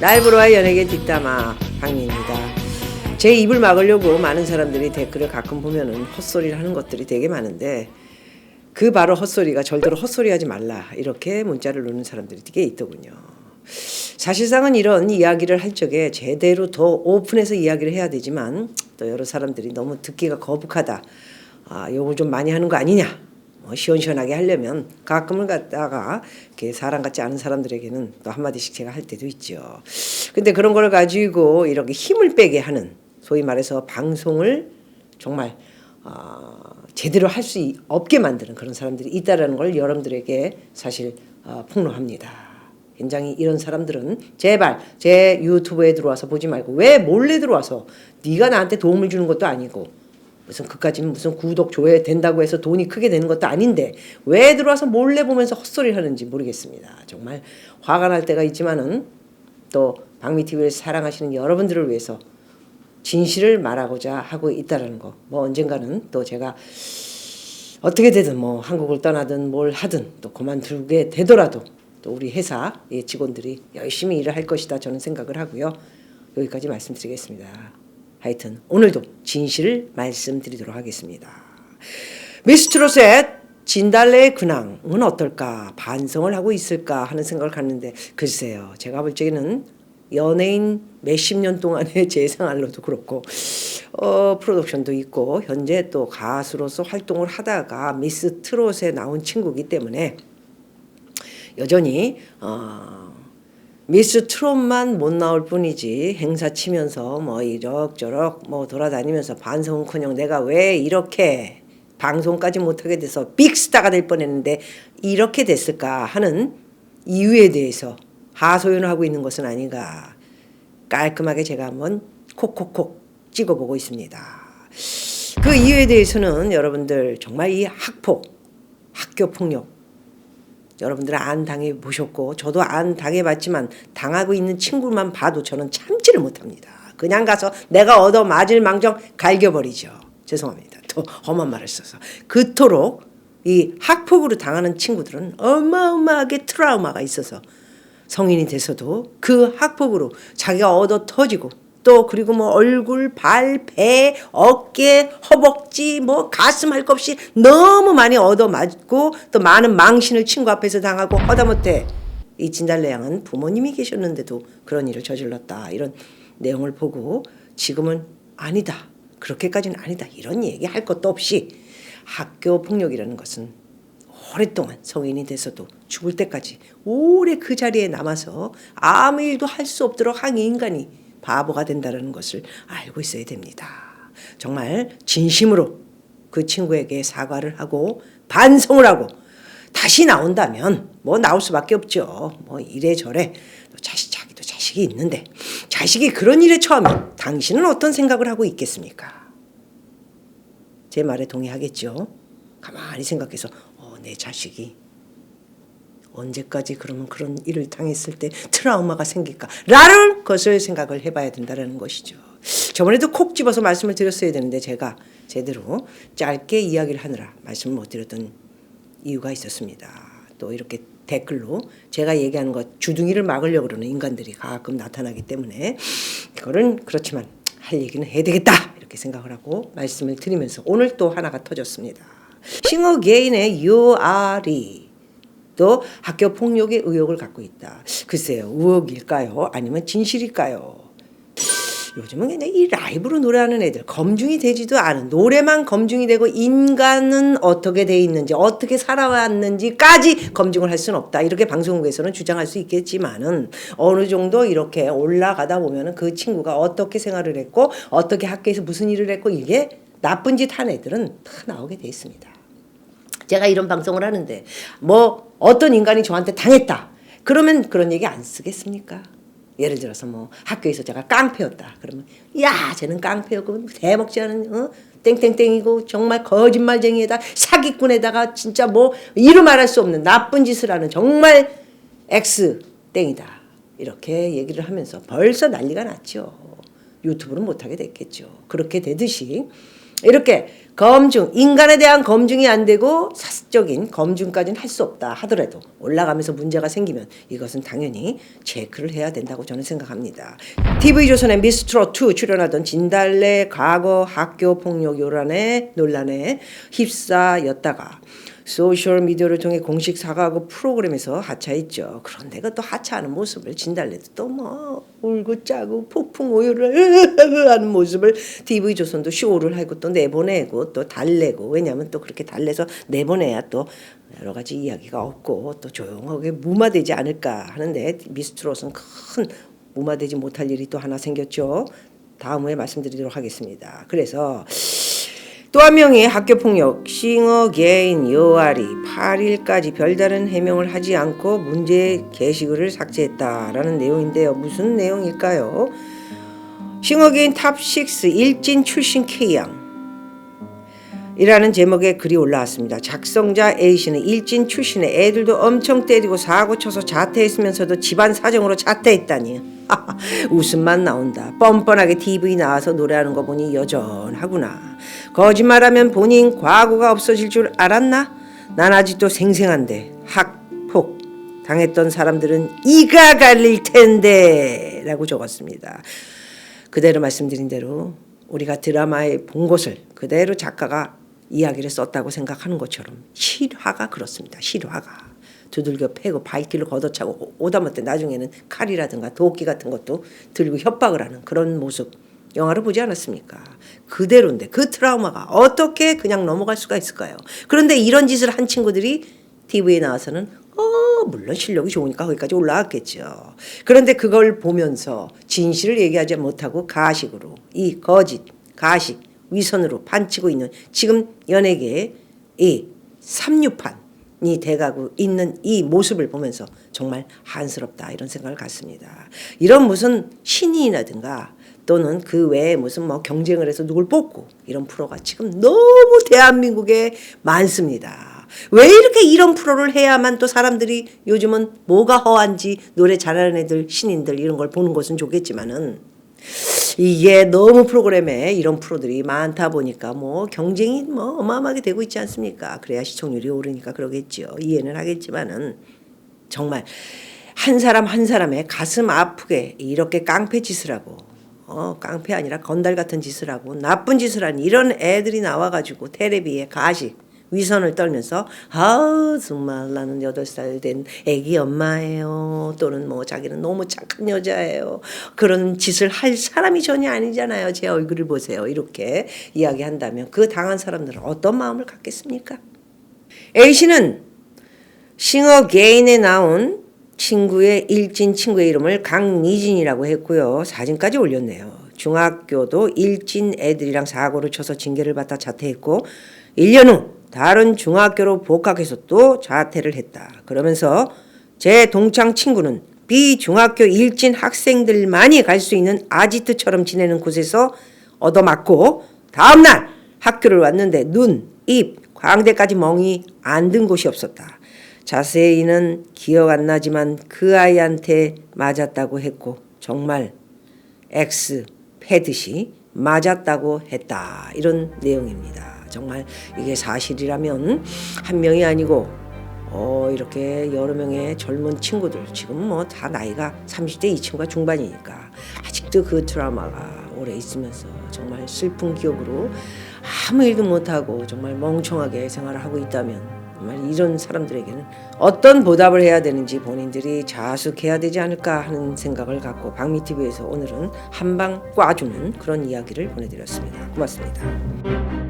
라이브로와 연예계 뒷담화 강민입니다. 제 입을 막으려고 많은 사람들이 댓글을 가끔 보면은 헛소리를 하는 것들이 되게 많은데 그 바로 헛소리가 절대로 헛소리하지 말라 이렇게 문자를 놓는 사람들이 되게 있더군요. 사실상은 이런 이야기를 할 적에 제대로 더 오픈해서 이야기를 해야 되지만 또 여러 사람들이 너무 듣기가 거북하다. 아, 요거 좀 많이 하는 거 아니냐. 뭐 시원시원하게 하려면 가끔은 갖다가 이렇게 사람 같지 않은 사람들에게는 또 한마디씩 제가 할 때도 있죠. 근데 그런 걸 가지고 이렇게 힘을 빼게 하는 소위 말해서 방송을 정말 어, 제대로 할 수 없게 만드는 그런 사람들이 있다라는 걸 여러분들에게 사실 어, 폭로합니다. 굉장히 이런 사람들은 제발 제 유튜브에 들어와서 보지 말고 왜 몰래 들어와서 네가 나한테 도움을 주는 것도 아니고 무슨 그까지는 무슨 구독 조회 된다고 해서 돈이 크게 되는 것도 아닌데 왜 들어와서 몰래 보면서 헛소리를 하는지 모르겠습니다. 정말 화가 날 때가 있지만은 또 박미 TV를 사랑하시는 여러분들을 위해서 진실을 말하고자 하고 있다라는 거. 뭐 언젠가는 또 제가 어떻게 되든 뭐 한국을 떠나든 뭘 하든 또 그만두게 되더라도 또 우리 회사의 직원들이 열심히 일을 할 것이다 저는 생각을 하고요. 여기까지 말씀드리겠습니다. 하여튼 오늘도 진실을 말씀드리도록 하겠습니다. 미스트롯의 진달래의 근황은 어떨까 반성을 하고 있을까 하는 생각을 갖는데 글쎄요 제가 볼 적에는 연예인 몇십 년 동안의 제 생활로도 그렇고 어, 프로덕션도 있고 현재 또 가수로서 활동을 하다가 미스 트롯에 나온 친구기 때문에 여전히 어, 미스 트롯만 못 나올 뿐이지 행사 치면서 뭐 이럭저럭 뭐 돌아다니면서 반성은커녕 내가 왜 이렇게 방송까지 못하게 돼서 빅스타가 될 뻔했는데 이렇게 됐을까 하는 이유에 대해서 하소연을 하고 있는 것은 아닌가 깔끔하게 제가 한번 콕콕콕 찍어보고 있습니다. 그 이유에 대해서는 여러분들 정말 이 학폭, 학교 폭력 여러분들 안 당해 보셨고 저도 안 당해 봤지만 당하고 있는 친구만 봐도 저는 참지를 못합니다. 그냥 가서 내가 얻어 맞을 망정 갈겨버리죠. 죄송합니다. 또 험한 말을 써서 그토록 이 학폭으로 당하는 친구들은 어마어마하게 트라우마가 있어서 성인이 돼서도 그 학폭으로 자기가 얻어 터지고 또 그리고 뭐 얼굴, 발, 배, 어깨, 허벅지, 뭐 가슴 할 것 없이 너무 많이 얻어 맞고 또 많은 망신을 친구 앞에서 당하고 허다못해 이 진달래 양은 부모님이 계셨는데도 그런 일을 저질렀다. 이런 내용을 보고 지금은 아니다. 그렇게까지는 아니다. 이런 얘기 할 것도 없이 학교 폭력이라는 것은 오랫동안 성인이 돼서도 죽을 때까지 오래 그 자리에 남아서 아무 일도 할 수 없도록 한 인간이 바보가 된다는 것을 알고 있어야 됩니다. 정말 진심으로 그 친구에게 사과를 하고 반성을 하고 다시 나온다면 뭐 나올 수밖에 없죠. 뭐 이래저래 또 자식 자기도 자식이 있는데 자식이 그런 일에 처하면 당신은 어떤 생각을 하고 있겠습니까? 제 말에 동의하겠죠. 가만히 생각해서 어, 내 자식이 언제까지 그러면 그런 일을 당했을 때 트라우마가 생길까? 라는 것을 생각을 해봐야 된다는 것이죠. 저번에도 콕 집어서 말씀을 드렸어야 되는데 제가 제대로 짧게 이야기를 하느라 말씀을 못 드렸던 이유가 있었습니다. 또 이렇게 댓글로 제가 얘기하는 것 주둥이를 막으려고 그러는 인간들이 가끔 나타나기 때문에 그거는 그렇지만 할 얘기는 해야 되겠다 이렇게 생각을 하고 말씀을 드리면서 오늘 또 하나가 터졌습니다. 싱어 게인의 유아리 또 학교 폭력의 의혹을 갖고 있다. 글쎄요, 의혹일까요? 아니면 진실일까요? 요즘은 그냥 이 라이브로 노래하는 애들 검증이 되지도 않은 노래만 검증이 되고 인간은 어떻게 돼 있는지 어떻게 살아왔는지까지 검증을 할 수는 없다 이렇게 방송국에서는 주장할 수 있겠지만은 어느 정도 이렇게 올라가다 보면은 그 친구가 어떻게 생활을 했고 어떻게 학교에서 무슨 일을 했고 이게 나쁜 짓 한 애들은 다 나오게 돼 있습니다. 제가 이런 방송을 하는데 뭐 어떤 인간이 저한테 당했다. 그러면 그런 얘기 안 쓰겠습니까? 예를 들어서 뭐 학교에서 제가 깡패였다. 그러면 야 쟤는 깡패였고 대먹지 않은 어? 땡땡땡이고 정말 거짓말쟁이에다 사기꾼에다가 진짜 뭐 이루 말할 수 없는 나쁜 짓을 하는 정말 X 땡이다. 이렇게 얘기를 하면서 벌써 난리가 났죠. 유튜브는 못하게 됐겠죠. 그렇게 되듯이 이렇게 검증, 인간에 대한 검증이 안 되고 사적인 검증까지는 할 수 없다 하더라도 올라가면서 문제가 생기면 이것은 당연히 체크를 해야 된다고 저는 생각합니다. TV조선의 미스트롯2 출연하던 진달래 과거 학교 폭력 요란의 논란에 휩싸였다가 소셜 미디어를 통해 공식 사과하고 프로그램에서 하차했죠. 그런데 그또 하차하는 모습을 진달래도 또 뭐 울고 짜고 폭풍 오열을 하는 모습을 TV 조선도 쇼를 하고 또 내보내고 또 달래고 왜냐하면 또 그렇게 달래서 내보내야 또 여러 가지 이야기가 없고 또 조용하게 무마되지 않을까 하는데 미스트롯은 큰 무마되지 못할 일이 또 하나 생겼죠. 다음 후에 말씀드리도록 하겠습니다. 그래서 또 한 명의 학교 폭력 싱어 개인 여아리 8일까지 별다른 해명을 하지 않고 문제 게시글을 삭제했다라는 내용인데요. 무슨 내용일까요? 싱어 개인 탑6 일진 출신 K양 이라는 제목의 글이 올라왔습니다. 작성자 A씨는 일진 출신의 애들도 엄청 때리고 사고 쳐서 자퇴했으면서도 집안 사정으로 자퇴했다니. 웃음만 나온다. 뻔뻔하게 TV 나와서 노래하는 거 보니 여전하구나. 거짓말하면 본인 과거가 없어질 줄 알았나? 난 아직도 생생한데 학폭 당했던 사람들은 이가 갈릴 텐데 라고 적었습니다. 그대로 말씀드린 대로 우리가 드라마에 본 것을 그대로 작가가 이야기를 썼다고 생각하는 것처럼 실화가 그렇습니다. 실화가 두들겨 패고 발길을 걷어차고 오다못해 나중에는 칼이라든가 도끼 같은 것도 들고 협박을 하는 그런 모습 영화를 보지 않았습니까? 그대로인데 그 트라우마가 어떻게 그냥 넘어갈 수가 있을까요? 그런데 이런 짓을 한 친구들이 TV에 나와서는 어 물론 실력이 좋으니까 거기까지 올라왔겠죠. 그런데 그걸 보면서 진실을 얘기하지 못하고 가식으로 이 거짓, 가식, 위선으로 판치고 있는 지금 연예계의 이 삼류판 이 돼가고 있는 이 모습을 보면서 정말 한스럽다 이런 생각을 갖습니다. 이런 무슨 신인이라든가 또는 그 외에 무슨 뭐 경쟁을 해서 누굴 뽑고 이런 프로가 지금 너무 대한민국에 많습니다. 왜 이렇게 이런 프로를 해야만 또 사람들이 요즘은 뭐가 허한지 노래 잘하는 애들 신인들 이런 걸 보는 것은 좋겠지만은 이게 너무 프로그램에 이런 프로들이 많다 보니까 뭐 경쟁이 뭐 어마어마하게 되고 있지 않습니까? 그래야 시청률이 오르니까 그러겠죠. 이해는 하겠지만은 정말 한 사람 한 사람의 가슴 아프게 이렇게 깡패 짓을 하고 어 깡패 아니라 건달 같은 짓을 하고 나쁜 짓을 하는 이런 애들이 나와가지고 테레비에 가식 위선을 떨면서 아우 정말 나는 여덟 살 된 애기 엄마예요. 또는 뭐 자기는 너무 착한 여자예요. 그런 짓을 할 사람이 전혀 아니잖아요. 제 얼굴을 보세요. 이렇게 이야기한다면 그 당한 사람들은 어떤 마음을 갖겠습니까? A씨는 싱어 게인에 나온 친구의 일진 친구의 이름을 강미진이라고 했고요. 사진까지 올렸네요. 중학교도 일진 애들이랑 사고를 쳐서 징계를 받다 자퇴했고 1년 후 다른 중학교로 복학해서 또 자퇴를 했다. 그러면서 제 동창 친구는 비중학교 일진 학생들만이 갈 수 있는 아지트처럼 지내는 곳에서 얻어맞고 다음날 학교를 왔는데 눈, 입, 광대까지 멍이 안 든 곳이 없었다. 자세히는 기억 안 나지만 그 아이한테 맞았다고 했고 정말 X 패듯이 맞았다고 했다. 이런 내용입니다. 정말 이게 사실이라면 한 명이 아니고 어 이렇게 여러 명의 젊은 친구들 지금 뭐 다 나이가 30대 이 친구가 중반이니까 아직도 그 트라우마가 오래 있으면서 정말 슬픈 기억으로 아무 일도 못하고 정말 멍청하게 생활을 하고 있다면 정말 이런 사람들에게는 어떤 보답을 해야 되는지 본인들이 자숙해야 되지 않을까 하는 생각을 갖고 박미TV에서 오늘은 한방 꽈주는 그런 이야기를 보내드렸습니다. 고맙습니다.